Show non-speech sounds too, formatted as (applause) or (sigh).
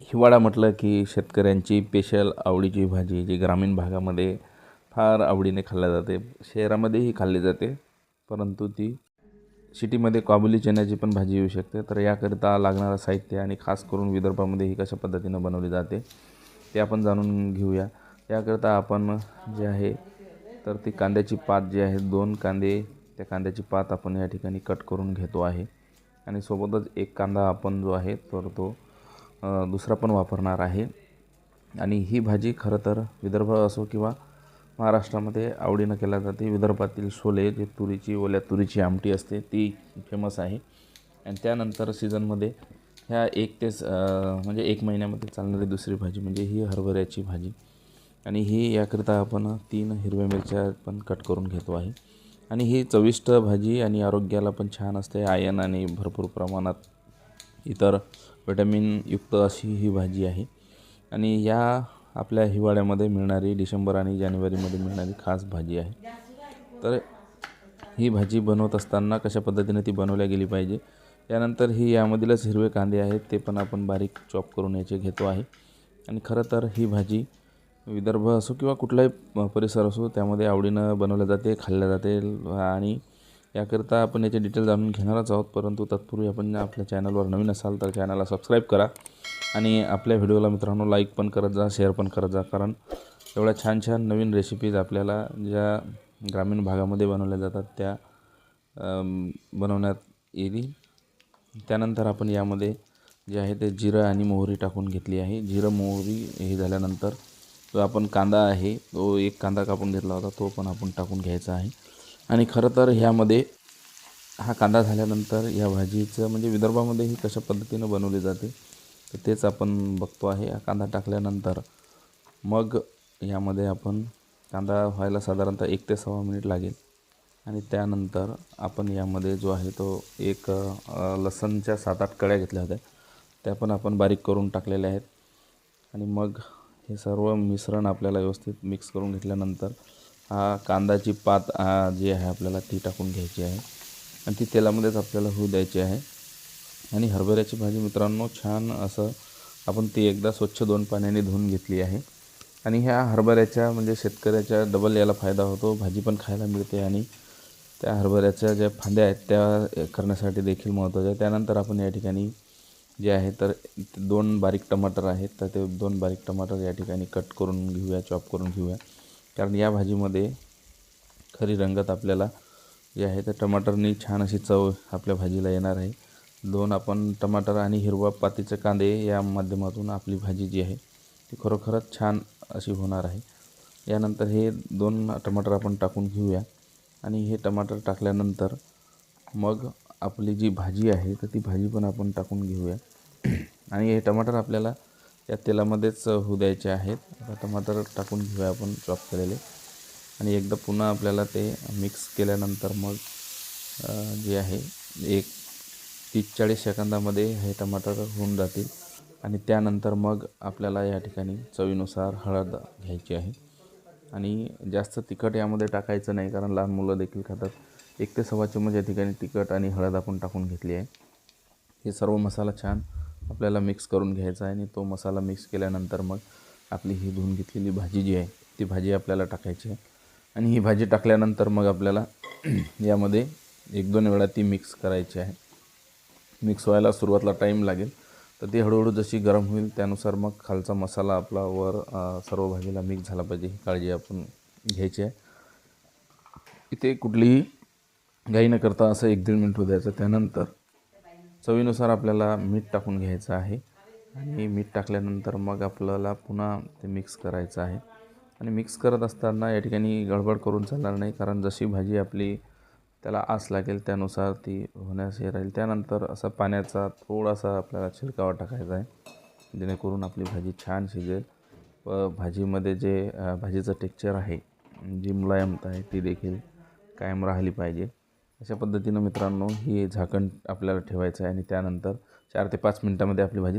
हिवाळा म्हटलं की शेतकऱ्यांची स्पेशल आवडीची भाजी जी ग्रामीण भागामध्ये फार आवडीने खाल्ली जाते. शहरामध्येही खाल्ली जाते परंतु ती सिटीमध्ये काबुली चण्याची पण भाजी येऊ शकते. तर याकरिता लागणारं साहित्य आणि खास करून विदर्भामध्ये ही कशा पद्धतीनं बनवली जाते ते आपण जाणून घेऊया. याकरिता आपण जे आहे तर ती कांद्याची पात जी आहे दोन कांदे त्या कांद्याची पात आपण या ठिकाणी कट करून घेतो आहे. आणि सोबतच एक कांदा आपण जो आहे तर तो दुसरा पण वापरणार आहे. आणि ही भाजी खरं तर विदर्भ असो किंवा महाराष्ट्रामध्ये आवडीनं केल्या जाते. विदर्भातील छोले जे तुरीची ओल्या तुरीची आमटी असते ती फेमस आहे. आणि त्यानंतर सीझनमध्ये ह्या एक ते म्हणजे एक महिन्यामध्ये चालणारी दुसरी भाजी म्हणजे ही हरभऱ्याची भाजी. आणि ही याकरिता आपण तीन हिरव्या मिरच्या पण कट करून घेतो आहे. आणि ही चविष्ट भाजी आणि आरोग्याला पण छान असते. आयन आणि भरपूर प्रमाणात इतर विटॅमिनयुक्त अशी ही भाजी आहे. आणि या आपल्या हिवाळ्यामध्ये मिळणारी डिसेंबर आणि जानेवारीमध्ये मिळणारी खास भाजी आहे. तर ही भाजी बनवत असताना कशा पद्धतीने ती बनवल्या गेली पाहिजे? त्यानंतर ही यामधीलच हिरवे कांदे आहेत ते पण आपण बारीक चॉप करून याचे घेतो आहे. आणि खरं तर ही भाजी विदर्भ असो किंवा कुठलाही परिसर असो त्यामध्ये आवडीनं बनवल्या जाते खाल्ल्या जाते आणि याकरिता आपण याचे डिटेल जाणून घेणारच आहोत परंतु तत्पूर्वी आपण आपल्या चॅनलवर नवीन असाल तर चॅनलला सबस्क्राईब करा आणि आपल्या व्हिडिओला मित्रांनो लाईक पण करत जा शेअर पण करत जा कारण एवढ्या छान छान नवीन रेसिपीज आपल्याला ज्या ग्रामीण भागामध्ये बनवल्या जातात त्या बनवण्यात येईल त्यानंतर आपण यामध्ये जे आहे ते जिरं आणि मोहरी टाकून घेतली आहे. जिरं मोहरी हे झाल्यानंतर जो आपण कांदा आहे तो एक कांदा कापून घेतला होता तो पण आपण टाकून घ्यायचा आहे. आणि खरं तर ह्यामध्ये हा कांदा झाल्यानंतर या भाजीचं म्हणजे विदर्भामध्ये ही कशा पद्धतीनं बनवली जाते तर तेच आपण बघतो आहे. हा कांदा टाकल्यानंतर मग यामध्ये आपण कांदा व्हायला साधारणतः एक ते सव्वा मिनिट लागेल. आणि त्यानंतर आपण यामध्ये जो आहे तो एक लसणच्या सात आठ कळ्या घेतल्या होत्या. त्या पण आपण बारीक करून टाकलेल्या आहेत. आणि मग हे सर्व मिश्रण आपल्याला व्यवस्थित मिक्स करून घेतल्यानंतर हा कांदाची पात जी आहे आपल्याला ती टाकून घ्यायची आहे. आणि ती तेलामध्येच आपल्याला होऊ द्यायची आहे. आणि हरभऱ्याची भाजी मित्रांनो छान असं आपण ती एकदा स्वच्छ दोन पाण्याने धुवून घेतली आहे. आणि ह्या हरभऱ्याच्या म्हणजे शेतकऱ्याच्या डबल याला फायदा होतो. भाजी पण खायला मिळते आणि त्या हरभऱ्याच्या ज्या फांद्या आहेत त्या करण्यासाठी देखील महत्त्वाच्या आहे त्यानंतर आपण या ठिकाणी जे आहे तर दोन बारीक टमाटर आहेत. तर ते दोन बारीक टमाटर या ठिकाणी कट करून घेऊया चॉप करून घेऊया. कारण या भाजीमध्ये खरी रंगत आपल्याला जे आहे तर टमाटरनी छान अशी चव आपल्या भाजीला येणार आहे. दोन आपण टमाटर आणि हिरवा पातीचे कांदे या माध्यमातून आपली भाजी जी आहे ती खरोखरच छान अशी होणार आहे. यानंतर हे दोन टमाटर आपण टाकून घेऊया. आणि हे टमाटर टाकल्यानंतर मग आपली जी भाजी आहे तर ती भाजी पण आपण टाकून घेऊया. आणि हे टमाटर आपल्याला या तेलामध्येच होऊ द्यायचे आहेत. टमाटर टाकून घेऊया आपण चॉप केलेले. आणि एकदा पुन्हा आपल्याला ते मिक्स केल्यानंतर मग जे आहे एक तीस चाळीस सेकंदामध्ये हे टमाटर होऊन जातील. आणि त्यानंतर मग आपल्याला या ठिकाणी चवीनुसार हळद घ्यायची आहे. आणि जास्त तिखट यामध्ये टाकायचं नाही कारण लहान मुलं देखील खातात. एक ते सव्वा चम्मच या ठिकाणी तिखट आणि हळद आपण टाकून घेतली आहे. हे सर्व मसाला छान आपल्याला मिक्स करून घ्यायचा आहे आणि तो मसाला मिक्स केल्यानंतर मग आपली ही धुवून घेतलेली भाजी जी आहे ती भाजी आपल्याला टाकायची आहे. आणि ही भाजी टाकल्यानंतर मग आपल्याला (clears throat) यामध्ये एक दोन वेळा ती मिक्स करायची आहे. मिक्स व्हायला सुरुवातीला टाईम लागेल. तर ती हळूहळू जशी गरम होईल त्यानुसार मग खालचा मसाला आपला वर सर्व भाजीला मिक्स झाला पाहिजे. ही काळजी आपण घ्यायची आहे. इथे कुठलीही घाई न करता असं एक दीड मिनिट होऊ द्यायचं. त्यानंतर चवीनुसार आपल्याला मीठ टाकून घ्यायचं आहे. आणि मीठ टाकल्यानंतर मग आपल्याला पुन्हा ते मिक्स करायचं आहे. आणि मिक्स करत असताना या ठिकाणी गडबड करून चालणार नाही. कारण जशी भाजी आपली त्याला आस लागेल त्यानुसार ती होण्यास हे राहील. त्यानंतर असा पाण्याचा थोडासा आपल्याला छिडकावा टाकायचा आहे. जेणेकरून आपली भाजी छान शिजेल. व भाजीमध्ये जे भाजीचं टेक्चर आहे जी मुलायमता आहे ती देखील कायम राहिली पाहिजे. अशा पद्धतीनं मित्रांनो ही झाकण आपल्याला ठेवायचं आहे आणि त्यानंतर चार ते पाच मिनटामध्ये आपली भाजी